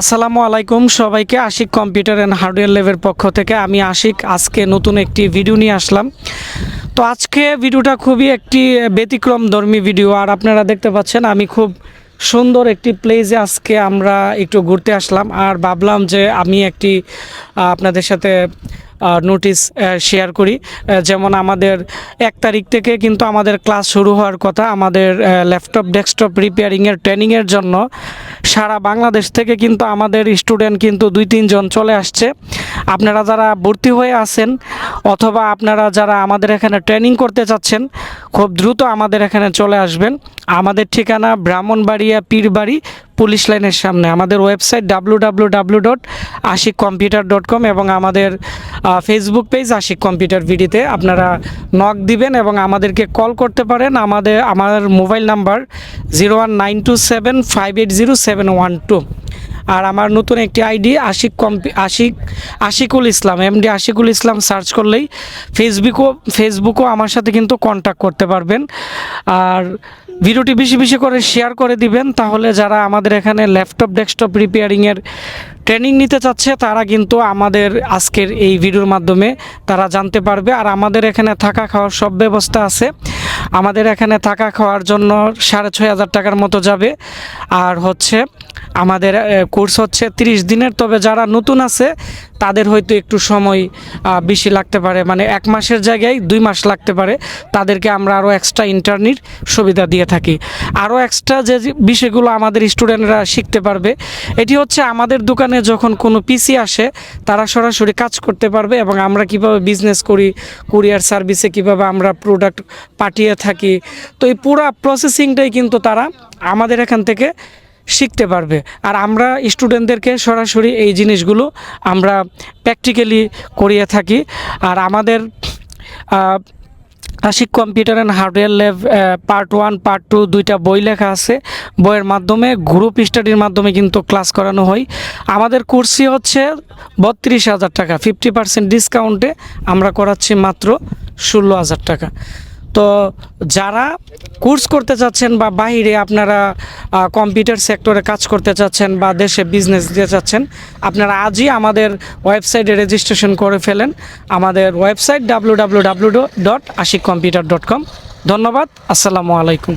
আসসালামু আলাইকুম সবাইকে, আশিক কম্পিউটার অ্যান্ড হার্ডওয়্যার লেভের পক্ষ থেকে। আমি আশিক, আজকে নতুন একটি ভিডিও নিয়ে আসলাম। তো আজকে ভিডিওটা খুবই একটি ব্যতিক্রম ধর্মী ভিডিও, আর আপনারা দেখতে পাচ্ছেন আমি খুব সুন্দর একটি প্লেসে আজকে আমরা একটু ঘুরতে আসলাম। আর ভাবলাম যে আমি একটি আপনাদের সাথে নোটিশ শেয়ার করি। যেমন আমাদের এক তারিখ থেকে কিন্তু আমাদের ক্লাস শুরু হওয়ার কথা, আমাদের ল্যাপটপ ডেস্কটপ রিপেয়ারিংয়ের ট্রেনিংয়ের জন্য সারা বাংলাদেশ থেকে কিন্তু আমাদের স্টুডেন্ট কিন্তু দুই, তিনজন চলে আসছে। আপনারা যারা ভর্তি হয়ে আছেন অথবা আপনারা যারা আমাদের এখানে ট্রেনিং করতে চাচ্ছেন, খুব দ্রুত আমাদের এখানে চলে আসবেন। আমাদের ঠিকানা ব্রাহ্মণবাড়িয়া পীরবাড়ি, পুলিশ লাইনের সামনে। আমাদের website W W W dot Ashik computer dot com এবং আমাদের ফেসবুক পেজ আশিক কম্পিউটার ভিডিতে আপনারা নক দিবেন এবং আমাদেরকে কল করতে পারেন। আমাদের, আমার mobile number zero one nine two seven five eight zero seven one two আর আমার নতুন একটি আইডি আশিক কম্পি আশিক, আশিকুল ইসলাম এমডি আশিকুল ইসলাম সার্চ করলেই ফেসবুকও ফেসবুকও আমার সাথে কিন্তু কন্ট্যাক্ট করতে পারবেন। আর ভিডিওটি বেশি বেশি করে শেয়ার করে দিবেন, তাহলে যারা আমাদের এখানে ল্যাপটপ ডেস্কটপ রিপেয়ারিংয়ের ট্রেনিং নিতে চাচ্ছে, তারা কিন্তু আমাদের আজকের এই ভিডিওর মাধ্যমে তারা জানতে পারবে। আর আমাদের এখানে থাকা খাওয়ার সব ব্যবস্থা আছে। আমাদের এখানে থাকা খাওয়ার জন্য সাড়ে ছয় হাজার টাকার মতো যাবে। আর হচ্ছে আমাদের কোর্স হচ্ছে তিরিশ দিনের। তবে যারা নতুন আছে, তাদের হয়তো একটু সময় বেশি লাগতে পারে। মানে এক মাসের জায়গায় দুই মাস লাগতে পারে। তাদেরকে আমরা আরও এক্সট্রা ইন্টারনির সুবিধা দিয়ে থাকি। আরও এক্সট্রা যে বিষয়গুলো আমাদের স্টুডেন্টরা শিখতে পারবে, এটি হচ্ছে আমাদের দোকানে যখন কোনো পিসি আসে, তারা সরাসরি কাজ করতে পারবে এবং আমরা কীভাবে বিজনেস করি কুরিয়ার সার্ভিসে কীভাবে আমরা প্রোডাক্ট পাঠিয়ে থাকি। তো এই পুরো প্রসেসিংটাই কিন্তু তারা আমাদের এখান থেকে শিখতে পারবে। আর আমরা স্টুডেন্টদেরকে সরাসরি এই জিনিসগুলো আমরা প্র্যাকটিক্যালি করিয়ে থাকি। আর আমাদের Ashik computer and hardware lab part one part two দুইটা বই লেখা আছে। বইয়ের মাধ্যমে গ্রুপ স্টাডির মাধ্যমে কিন্তু ক্লাস করানো হয়। আমাদের কোর্সই হচ্ছে বত্রিশ হাজার টাকা ফিফটি পার্সেন্ট ডিসকাউন্টে আমরা করাচ্ছি মাত্র ষোলো হাজার টাকা। তো যারা কোর্স করতে চাচ্ছেন বা বাহিরে আপনারা কম্পিউটার সেক্টরে কাজ করতে চাচ্ছেন বা দেশে বিজনেস দিতে চাচ্ছেন, আপনারা আজই আমাদের ওয়েবসাইটে রেজিস্ট্রেশন করে ফেলেন। আমাদের website W W W dot Ashik computer dot com ধন্যবাদ, আসসালামু আলাইকুম।